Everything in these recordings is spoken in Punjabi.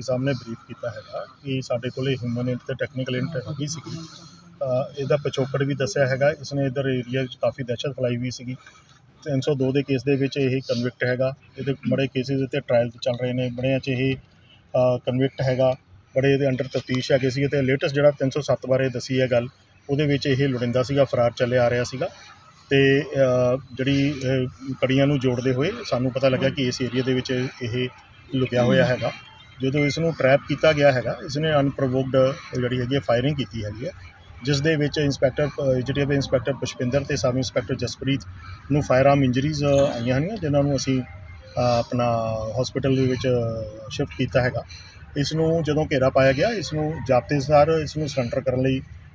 ਸਾਹਮਣੇ ਬਰੀਫ ਕੀਤਾ ਹੈਗਾ ਕਿ ਸਾਡੇ ਕੋਲੇ ਹਿਊਮਨ ਇੰਟ ਤੇ ਟੈਕਨੀਕਲ ਇੰਟ ਹੈਗੀ ਸੀਗੀ। ਇਹਦਾ ਪਿਛੋਕੜ ਵੀ ਦੱਸਿਆ ਹੈਗਾ। ਇਸਨੇ ਇਧਰ ਏਰੀਆ ਵਿੱਚ ਕਾਫੀ ਦਹਿਸ਼ਤ ਫੈਲਾਈ ਹੋਈ ਸੀਗੀ। 302 ਦੇ ਕੇਸ ਦੇ ਵਿੱਚ ਇਹ ਕਨਵਿਕਟ ਹੈਗਾ। ਇਹਦੇ ਬੜੇ ਕੇਸਿਸ ਤੇ ਟ੍ਰਾਇਲ ਚੱਲ ਰਹੇ ਨੇ। ਬੜਿਆਂ 'ਚ ਇਹ ਕਨਵਿਕਟ ਹੈਗਾ। ਬੜੇ ਇਹਦੇ ਅੰਡਰ ਤਫਤੀਸ਼ ਹੈਗੇ ਸੀਗੇ ਤੇ ਲੇਟੈਸਟ ਜਿਹੜਾ 307 ਬਾਰੇ ਦੱਸੀ ਹੈ ਗੱਲ, ਉਹਦੇ ਵਿੱਚ ਇਹ ਲੁੜਿੰਦਾ ਸੀਗਾ, ਫਰਾਰ ਚੱਲੇ ਆ ਰਿਹਾ ਸੀਗਾ। ਤੇ ਜਿਹੜੀ ਕੜੀਆਂ ਨੂੰ ਜੋੜਦੇ ਹੋਏ ਸਾਨੂੰ ਪਤਾ ਲੱਗਾ ਕਿ ਇਸ ਏਰੀਆ ਦੇ ਵਿੱਚ ਇਹ ਲੁਕਿਆ ਹੋਇਆ ਹੈਗਾ। ਜਦੋਂ ਇਸ ਨੂੰ ਟਰੈਪ ਕੀਤਾ ਗਿਆ ਹੈਗਾ, ਇਸ ਨੇ ਅਨਪ੍ਰੋਵੋਕਡ ਜਿਹੜੀ ਹੈਗੀ ਫਾਇਰਿੰਗ ਕੀਤੀ ਹੈਗੀ ਹੈ, ਜਿਸ ਦੇ ਵਿੱਚ ਇੰਸਪੈਕਟਰ ਜਿਹੜੇ ਦੇ ਇੰਸਪੈਕਟਰ ਪੁਸ਼ਪਿੰਦਰ ਤੇ ਸਬ ਇੰਸਪੈਕਟਰ ਜਸਪ੍ਰੀਤ ਨੂੰ ਫਾਇਰ ਆਰਮ ਇੰਜਰੀਜ਼ ਆਈਆਂ ਹਨ, ਜਿਨ੍ਹਾਂ ਨੂੰ ਅਸੀਂ ਆਪਣਾ ਹਸਪੀਟਲ ਦੇ ਵਿੱਚ ਸ਼ਿਫਟ ਕੀਤਾ ਹੈਗਾ। ਇਸ ਨੂੰ ਜਦੋਂ ਘੇਰਾ ਪਾਇਆ ਗਿਆ, ਇਸ ਨੂੰ ਜਾਬਤੇਦਾਰ ਇਸ ਨੂੰ ਸਰੈਂਡਰ ਕਰਨ ਲਈ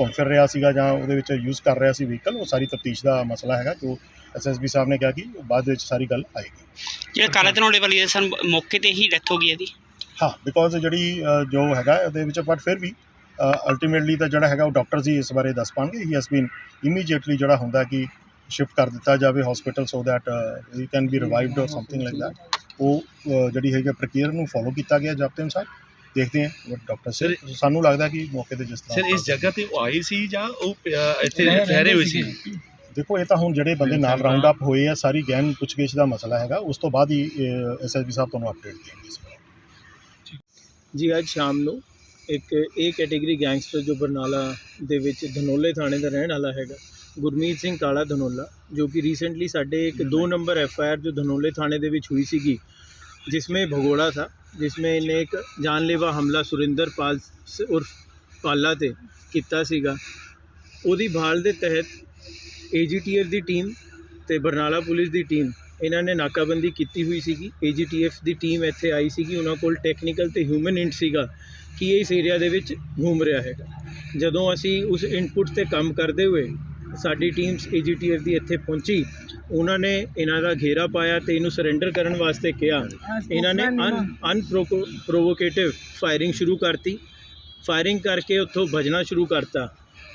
ਘੁੰਮ ਫਿਰ ਰਿਹਾ ਸੀਗਾ ਜਾਂ ਉਹਦੇ ਵਿੱਚ ਯੂਜ਼ ਕਰ ਰਿਹਾ ਸੀ ਵਹੀਕਲ ਉਹ ਸਾਰੀ ਤਫਤੀਸ਼ ਦਾ ਮਸਲਾ ਹੈਗਾ ਜੋ ਐਸਐਸਬੀ ਸਾਹਿਬ ਨੇ ਕਿਹਾ ਕਿ ਬਾਅਦ ਵਿੱਚ ਸਾਰੀ ਗੱਲ ਆਏਗੀ। ਜਿਹੜਾ ਕਾਲਾ ਧਨੌਲੇ ਵਾਲੀ ਸਰ ਮੌਕੇ ਤੇ ਹੀ ਡੈਥ ਹੋ ਗਈ ਇਹਦੀ। ਹਾਂ ਬਿਕੋਜ਼ ਜਿਹੜੀ ਜੋ ਹੈਗਾ ਉਹਦੇ ਵਿੱਚ ਬਟ ਫਿਰ ਵੀ ਅਲਟੀਮੇਟਲੀ ਤਾਂ ਜਿਹੜਾ ਹੈਗਾ ਉਹ ਡਾਕਟਰਸ ਹੀ ਇਸ ਬਾਰੇ ਦੱਸ ਪਾਣਗੇ। ਹੀ ਹੈਜ਼ ਬੀਨ ਇਮੀਡੀਏਟਲੀ ਜਿਹੜਾ ਹੁੰਦਾ ਕਿ ਸ਼ਿਫਟ ਕਰ ਦਿੱਤਾ ਜਾਵੇ hospital so that he can be revived or something like that ਉਹ ਜਿਹੜੀ ਹੈਗੀ ਪ੍ਰਕਿਰਿਆ ਨੂੰ ਫੋਲੋ ਕੀਤਾ ਗਿਆ ਜਾਬਤੇ ਅਨੁਸਾਰ। ਦੇਖਦੇ ਹਾਂ ਡਾਕਟਰ ਸਰ ਸਾਨੂੰ ਲੱਗਦਾ ਕਿ ਮੌਕੇ ਤੇ ਜਿਸ ਤਰ੍ਹਾਂ ਸਰ ਇਸ ਜਗ੍ਹਾ ਤੇ ਉਹ ਆਏ ਸੀ ਜਾਂ ਉਹ ਇੱਥੇ ਠਹਿਰੇ ਹੋਏ ਸੀ? ਦੇਖੋ ਇਹ ਤਾਂ ਹੁਣ ਜਿਹੜੇ ਬੰਦੇ ਨਾਲ ਰਾਉਂਡ ਅਪ ਹੋਏ ਆ ਸਾਰੀ ਗੈਂਗ ਪੁੱਛਗਿੱਛ ਦਾ ਮਸਲਾ ਹੈਗਾ। ਉਸ ਤੋਂ ਬਾਅਦ ਹੀ ਐਸਐਸਪੀ ਸਾਹਿਬ ਤੁਹਾਨੂੰ ਅਪਡੇਟ ਦੇਣਗੇ ਇਸ ਬਾਰੇ। ਜੀ ਅੱਜ ਸ਼ਾਮ ਨੂੰ ਇੱਕ ਏ ਕੈਟੇਗਰੀ ਗੈਂਗਸਟਰ ਜੋ ਬਰਨਾਲਾ ਦੇ ਵਿੱਚ ਧਨੋਲੇ ਥਾਣੇ ਦਾ ਰਹਿਣ ਵਾਲਾ ਹੈਗਾ ਗੁਰਮੀਤ ਸਿੰਘ ਕਾਲਾ ਧਨੋਲਾ ਜੋ ਕਿ ਰੀਸੈਂਟਲੀ ਸਾਡੇ ਇੱਕ ਦੋ ਨੰਬਰ ਐਫ ਆਈ ਆਰ ਜੋ ਧਨੋਲੇ ਥਾਣੇ ਦੇ ਵਿੱਚ ਹੋਈ ਸੀਗੀ ਜਿਸ ਵਿੱਚ ਭਗੋੜਾ ਥਾ। ਜਿਸਮੇ ਇਹਨੇ ਇੱਕ ਜਾਨਲੇਵਾ ਹਮਲਾ ਸੁਰਿੰਦਰ ਪਾਲ ਉਰਫ ਪਾਲਾ ਤੇ ਕੀਤਾ ਸੀਗਾ। ਉਹਦੀ ਭਾਲ ਦੇ ਤਹਿਤ ਏਜੀਟੀਐਫ ਦੀ ਟੀਮ ਤੇ ਬਰਨਾਲਾ ਪੁਲਿਸ ਦੀ ਟੀਮ ਇਹਨਾਂ ਨੇ ਨਾਕਾਬੰਦੀ ਕੀਤੀ ਹੋਈ ਸੀਗੀ। ਏਜੀਟੀਐਫ ਦੀ ਟੀਮ ਇੱਥੇ ਆਈ ਸੀਗੀ। ਉਹਨਾਂ ਕੋਲ ਟੈਕਨੀਕਲ ਤੇ ਹਿਊਮਨ ਇੰਟ ਸੀਗਾ ਕਿ ਇਹ ਇਸ ਏਰੀਆ ਦੇ ਵਿੱਚ ਘੁੰਮ ਰਿਹਾ ਹੈਗਾ। ਜਦੋਂ ਅਸੀਂ ਉਸ ਇਨਪੁਟ ਤੇ ਕੰਮ ਕਰਦੇ ਹੋਏ ਸਾਡੀ ਟੀਮਸ ਏਜੀਟੀਐਫ ਦੀ ਇੱਥੇ ਪਹੁੰਚੀ, ਉਹਨਾਂ ਨੇ ਇਹਨਾਂ ਦਾ ਘੇਰਾ ਪਾਇਆ ਤੇ ਇਹਨੂੰ ਸਰੈਂਡਰ ਕਰਨ ਵਾਸਤੇ ਕਿਹਾ। ਇਹਨਾਂ ਨੇ ਅਨ ਅਨਪ੍ਰੋਵੋਕੇਟਿਵ ਫਾਇਰਿੰਗ ਸ਼ੁਰੂ ਕਰਤੀ। ਫਾਇਰਿੰਗ ਕਰਕੇ ਉੱਥੋਂ ਭਜਣਾ ਸ਼ੁਰੂ ਕਰਤਾ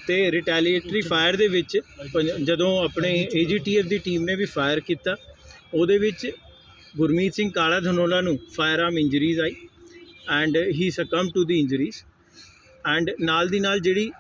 ਤੇ ਰਿਟੈਲੀਏਟਰੀ ਫਾਇਰ ਦੇ ਵਿੱਚ ਪੰਜ- ਜਦੋਂ ਆਪਣੇ ਏਜੀਟੀਐਫ ਦੀ ਟੀਮ ਨੇ ਵੀ ਫਾਇਰ ਕੀਤਾ, ਉਹਦੇ ਵਿੱਚ ਗੁਰਮੀਤ ਸਿੰਘ ਕਾਲਾ ਧਨੋਲਾ ਨੂੰ firearm injuries I and he succumb to the injuries and ਨਾਲ ਦੀ ਨਾਲ ਜਿਹੜੀ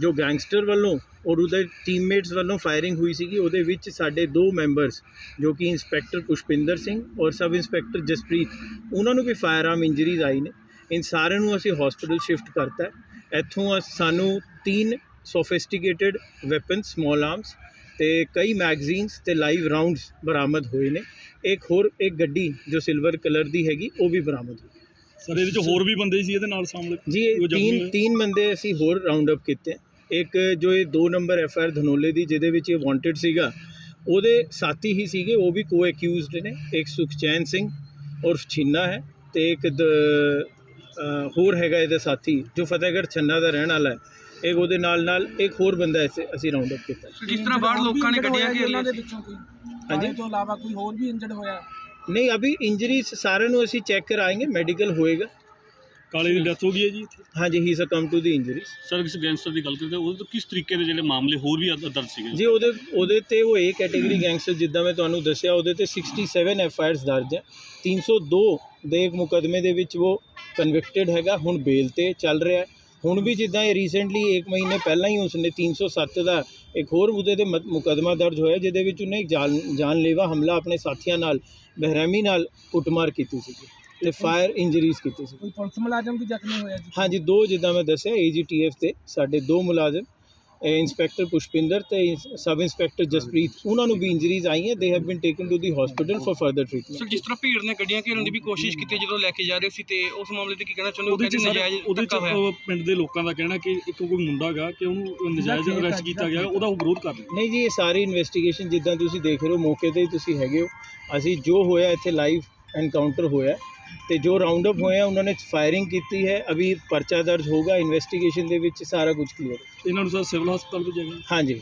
ਜੋ ਗੈਂਗਸਟਰ ਵੱਲੋਂ ਔਰ ਉਹਦੇ ਟੀਮਮੇਟਸ ਵੱਲੋਂ ਫਾਇਰਿੰਗ ਹੋਈ ਸੀਗੀ ਉਹਦੇ ਵਿੱਚ ਸਾਡੇ ਦੋ ਮੈਂਬਰਸ ਜੋ ਕਿ ਇੰਸਪੈਕਟਰ ਪੁਸ਼ਪਿੰਦਰ ਸਿੰਘ ਔਰ ਸਬ ਇੰਸਪੈਕਟਰ ਜਸਪ੍ਰੀਤ ਉਹਨਾਂ ਨੂੰ ਵੀ ਫਾਇਰ ਆਰਮ ਇੰਜਰੀਜ਼ ਆਈ ਨੇ। ਇਨ ਸਾਰਿਆਂ ਨੂੰ ਅਸੀਂ ਹਸਪੀਟਲ ਸ਼ਿਫਟ ਕਰਤਾ। ਇੱਥੋਂ ਸਾਨੂੰ ਤਿੰਨ ਸੋਫਿਸਟੀਕੇਟਿਡ ਵੈਪਨ ਸਮਾਲ ਆਰਮਸ ਤੇ ਕਈ ਮੈਗਜ਼ੀਨਸ ਤੇ ਲਾਈਵ ਰਾਉਂਡਸ ਬਰਾਮਦ ਹੋਏ ਨੇ। ਇੱਕ ਹੋਰ ਇੱਕ ਗੱਡੀ ਜੋ ਸਿਲਵਰ ਕਲਰ ਦੀ ਹੈਗੀ ਉਹ ਵੀ ਬਰਾਮਦ ਹੋਈ। ਸਰ ਇਹਦੇ ਵਿੱਚ ਹੋਰ ਵੀ ਬੰਦੇ ਸੀ ਇਹਦੇ ਨਾਲ ਸਾਹਮਣੇ? ਜੀ ਤਿੰਨ? ਤਿੰਨ ਬੰਦੇ ਅਸੀਂ ਹੋਰ ਰਾਉਂਡ ਅਪ ਕੀਤੇ। ਇੱਕ ਜੋ ਇਹ 2 ਨੰਬਰ ਐਫ ਆਰ ਧਨੋਲੇ ਦੀ ਜਿਹਦੇ ਵਿੱਚ ਇਹ ਵਾਂਟਡ ਸੀਗਾ ਉਹਦੇ ਸਾਥੀ ਹੀ ਸੀਗੇ ਉਹ ਵੀ ਕੋ ਅਕਿਊਜ਼ਡ ਨੇ। ਇੱਕ ਸੁਖਚੈਨ ਸਿੰਘ ਉਰਫ ਛਿੰਨਾ ਹੈ ਤੇ ਇੱਕ ਹੋਰ ਹੈਗਾ ਇਹਦਾ ਸਾਥੀ ਜੋ ਫਤਿਹਗੜ੍ਹ ਛੰਨਾ ਦਾ ਰਹਿਣ ਵਾਲਾ ਹੈ। ਇੱਕ ਉਹਦੇ ਨਾਲ ਨਾਲ ਇੱਕ ਹੋਰ ਬੰਦਾ ਐਸੇ ਅਸੀਂ ਰਾਉਂਡ ਅਪ ਕੀਤਾ। ਜਿਸ ਤਰ੍ਹਾਂ ਬਾਹਰ ਲੋਕਾਂ ਨੇ ਕੱਢਿਆ ਕਿ ਉਹਨਾਂ ਦੇ ਵਿੱਚੋਂ ਕੋਈ? ਹਾਂਜੀ। ਤੋਂ ਇਲਾਵਾ ਕੋਈ ਹੋਰ ਵੀ ਇੰਜਰਡ ਹੋਇਆ? ਨਹੀਂ ਅਭੀ ਇੰਜਰੀ ਸਾਰਿਆਂ ਨੂੰ ਅਸੀਂ ਚੈੱਕ ਕਰਾਏਂਗੇ ਮੈਡੀਕਲ ਹੋਏਗਾ। ਕਾਲੇ ਦੀ ਡੈਥ ਹੋ ਗਈ ਹੈ ਜੀ ਇੱਥੇ? ਹਾਂਜੀ he succumb to the injuries sir ਕਿਸ ਗੈਂਗਸਟਰ ਦੀ ਗੱਲ ਕਰਦੇ ਉਹਦੇ ਤੋਂ ਕਿਸ ਤਰੀਕੇ ਦੇ ਜਿਹੜੇ ਮਾਮਲੇ ਹੋਰ ਵੀ ਅਦ- ਦਰਜ ਸੀਗੇ? ਜੀ ਉਹਦੇ ਉਹਦੇ ਤੇ ਉਹ ਏ ਕੈਟਾਗਰੀ ਗੈਂਗਸਟਰ ਜਿੱਦਾਂ ਮੈਂ ਤੁਹਾਨੂੰ ਦੱਸਿਆ ਉਹਦੇ ਤੇ 67 ਐਫ ਆਈ ਆਰਸ ਦਰਜ ਹੈ। 302 ਦੇ ਇੱਕ ਮੁਕਦਮੇ ਦੇ ਵਿੱਚ ਉਹ ਕਨਵਿਕਟਡ ਹੈਗਾ ਹੁਣ ਬੇਲ ਤੇ ਚੱਲ ਰਿਹਾ ਹੈ। ਹੁਣ ਵੀ ਜਿੱਦਾਂ ਇਹ ਰੀਸੈਂਟਲੀ 1 ਮਹੀਨੇ ਪਹਿਲਾਂ ਹੀ ਉਸਨੇ 307 ਦਾ ਇੱਕ ਹੋਰ ਉਹਦੇ ਤੇ ਮ- ਮੁਕੱਦਮਾ ਦਰਜ ਹੋਇਆ ਜਿਹਦੇ ਵਿੱਚ ਉਹਨੇ ਇੱਕ ਜਾਨ ਜਾਨਲੇਵਾ ਹਮਲਾ ਆਪਣੇ ਸਾਥੀਆਂ ਨਾਲ ਬਹਿਰਮੀ ਨਾਲ ਕੁੱਟਮਾਰ ਕੀਤੀ ਸੀ ਤੇ ਫਾਇਰ ਇੰਜਰੀਜ਼ ਕੀਤੀ ਸੀ। ਕੋਈ ਪੁਲਿਸ ਮੁਲਾਜ਼ਮ ਵੀ ਜ਼ਖਮੀ ਹੋਇਆ ਜੀ? ਹਾਂਜੀ ਦੋ ਜਿੱਦਾਂ ਮੈਂ ਦੱਸਿਆ ਏਜੀਟੀਐਫ ਤੇ ਸਾਡੇ ਦੋ ਮੁਲਾਜ਼ਮ ਇੰਸਪੈਕਟਰ ਪੁਸ਼ਪਿੰਦਰ ਤੇ ਸਬ ਇੰਸਪੈਕਟਰ ਜਸਪ੍ਰੀਤ ਉਹਨਾਂ ਨੂੰ ਵੀ ਇੰਜਰੀਜ਼ ਆਈਆਂ they have been taken to the hospital for further treatment sir ਜਿਸ ਤਰ੍ਹਾਂ ਭੀੜ ਨੇ ਗੱਡੀਆਂ ਘੇਰਨ ਦੀ ਵੀ ਕੋਸ਼ਿਸ਼ ਕੀਤੀ ਜਦੋਂ ਲੈ ਕੇ ਜਾ ਰਹੇ ਸੀ ਤੇ ਉਸ ਮਾਮਲੇ ਤੇ ਕੀ ਕਹਿਣਾ ਚਾਹੁੰਦੇ ਹੋ? ਸਰ ਨਜਾਇਜ਼ ਉਹਦੇ ਚ ਪਿੰਡ ਦੇ ਲੋਕਾਂ ਦਾ ਕਹਿਣਾ ਕਿ ਇੱਕ ਕੋਈ ਮੁੰਡਾ ਗਾ ਕਿ ਉਹਨੂੰ ਨਜਾਇਜ਼ ਅਰੈਸਟ ਕੀਤਾ ਗਿਆ ਉਹਦਾ ਉਹ ਵਿਰੋਧ ਕਰ ਰਹੇ ਨਹੀਂ ਜੀ ਇਹ ਸਾਰੀ ਇਨਵੈਸਟੀਗੇਸ਼ਨ ਜਿੱਦਾਂ ਤੁਸੀਂ ਦੇਖ ਰਹੇ ਹੋ ਮੌਕੇ ਤੇ ਹੀ ਤੁਸੀਂ ਹੈਗੇ ਹੋ। ਅਸੀਂ ਜੋ ਹੋਇਆ ਇੱਥੇ ਲਾਈਵ ਐਨਕਾਊਂਟਰ ਹੋਇਆ। ਤੇ ਜੋ ਰਾਉਂਡ ਅਪ ਹੋਇਆ ਉਹਨਾਂ ਨੇ ਫਾਇਰਿੰਗ ਕੀਤੀ ਹੈ। ਅਭੀ ਪਰਚਾ ਦਰਜ ਹੋਗਾ ਇਨਵੈਸਟੀਗੇਸ਼ਨ ਦੇ ਵਿੱਚ ਸਾਰਾ ਕੁਝ ਕਲੀਅਰ ਇਹਨਾਂ ਨੂੰ ਸਰ ਸਿਵਲ ਹਸਪਤਾਲ ਭੇਜਿਆ ਗਿਆ? ਹਾਂਜੀ।